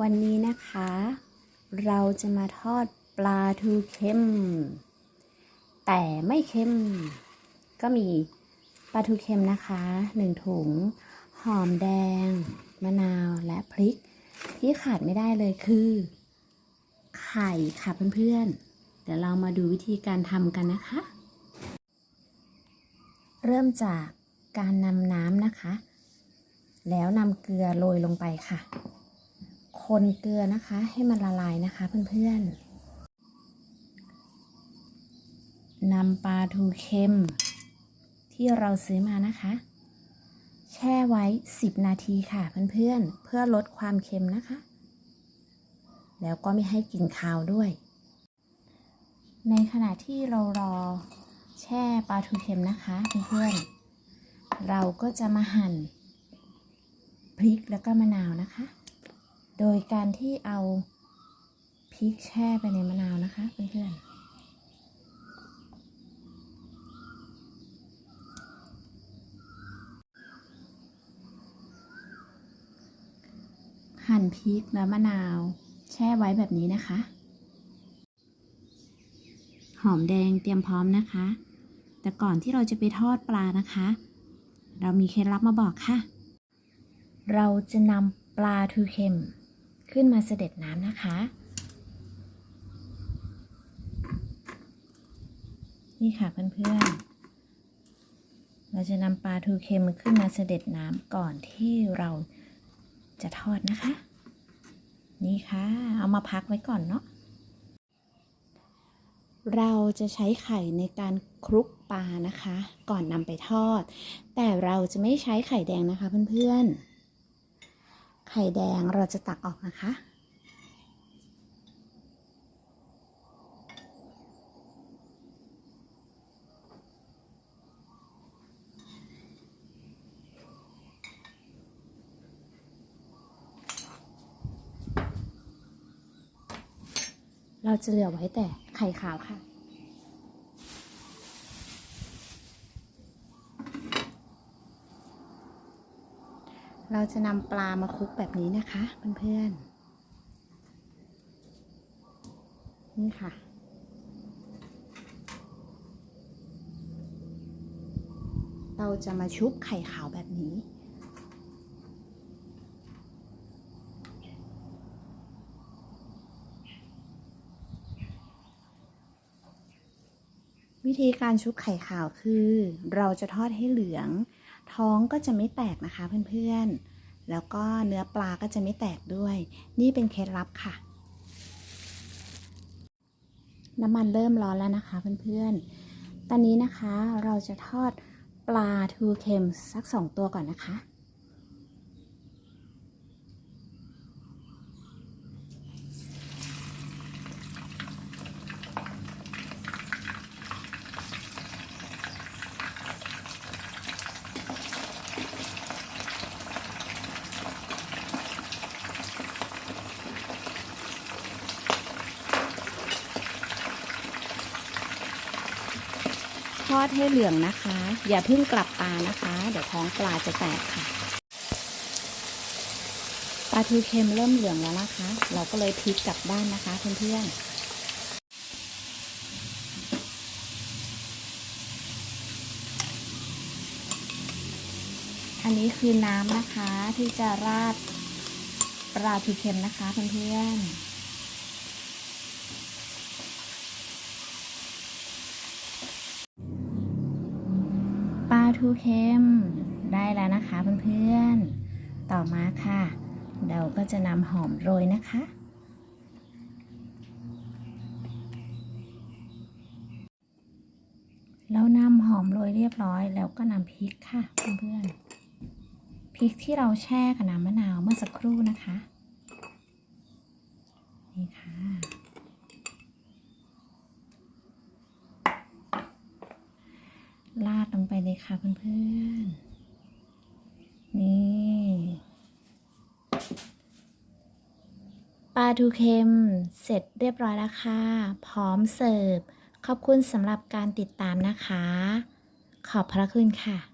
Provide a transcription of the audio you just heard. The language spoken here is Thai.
วันนี้นะคะ เราจะมาทอดปลาทูเค็ม แต่ไม่เค็ม ก็มีปลาทูเค็มนะคะหนึ่งถุง หอมแดง มะนาวและพริก ที่ขาดไม่ได้เลยคือ ไข่ค่ะเพื่อนๆ เดี๋ยวเรามาดูวิธีการทำกันนะคะ เริ่มจากการนำน้ำนะคะ แล้วนำเกลือโรยลงไปค่ะ คนเกลือนะคะ ให้มันละลายนะคะเพื่อนๆนำปลาทูเค็ม ที่เราซื้อมานะคะ แช่ไว้ 10 นาทีค่ะเพื่อนๆเพื่อลดความเค็มนะคะ แล้วก็ไม่ให้กลิ่นคาวด้วย ในขณะที่เรารอแช่ปลาทูเค็มนะคะเพื่อนๆเราก็จะมาหั่นพริกแล้วก็มะนาวนะคะ โดยการที่เอาพริกแช่ไปในมะนาวนะคะเพื่อนๆหั่นพริกและมะนาว แช่ไว้แบบนี้นะคะ หอมแดงเตรียมพร้อมนะคะ แต่ก่อนที่เราจะไปทอดปลานะคะ เรามีเคล็ดลับมาบอกค่ะ เราจะนำปลาทูเค็ม ขึ้นมาเสด็จน้ำนะคะ นี่ค่ะเพื่อนๆ เราจะนำปลาทูเค็มขึ้นมาเสด็จน้ำก่อนที่เราจะทอดนะคะ นี่ค่ะ เอามาพักไว้ก่อนเนาะเราจะใช้ไข่ในการคลุกปลานะคะ ก่อนนำไปทอด แต่เราจะไม่ใช้ไข่แดงนะคะเพื่อนๆ ไข่แดงเราจะตักออกนะคะ เราจะเหลือไว้แต่ไข่ขาวค่ะ เราจะนำปลามาคลุกแบบนี้นะคะเพื่อนๆ นี่ค่ะ เราจะมาชุบไข่ขาวแบบนี้วิธีการชุบไข่ขาวคือ เราจะทอดให้เหลือง ท้องก็จะไม่แตกนะคะเพื่อนๆ แล้วก็เนื้อปลาก็จะไม่แตกด้วย นี่เป็นเคล็ดลับค่ะ น้ำมันเริ่มร้อนแล้วนะคะเพื่อนๆ ตอนนี้นะคะเราจะทอดปลาทูเค็มสักสองตัวก่อนนะคะ อดให้เหลืองนะคะ อย่าเพิ่งกลับตานะคะ เดี๋ยวท้องปลาจะแตกค่ะ ปลาทูเค็มเริ่มเหลืองแล้วนะคะ เราก็เลยพลิกกลับด้านนะคะเพื่อนๆอันนี้คือน้ำนะคะที่จะราดปลาทูเค็มนะคะเพื่อนๆ ปลา ทูเค็มได้แล้วนะคะเพื่อนๆ ต่อมาค่ะ เราก็จะนำหอมโรยนะคะแล้วนำหอมโรยเรียบร้อย แล้วก็นำพริกค่ะเพื่อนๆ พริกที่เราแช่กับน้ำมะนาวเมื่อสักครู่นะคะ นี่ค่ะ ลาด ลงไปเลยค่ะเพื่อนๆ นี่ปลาทูเค็มเสร็จเรียบร้อยแล้วค่ะ พร้อมเสิร์ฟ ขอบคุณสำหรับการติดตามนะคะ ขอบพระคุณค่ะ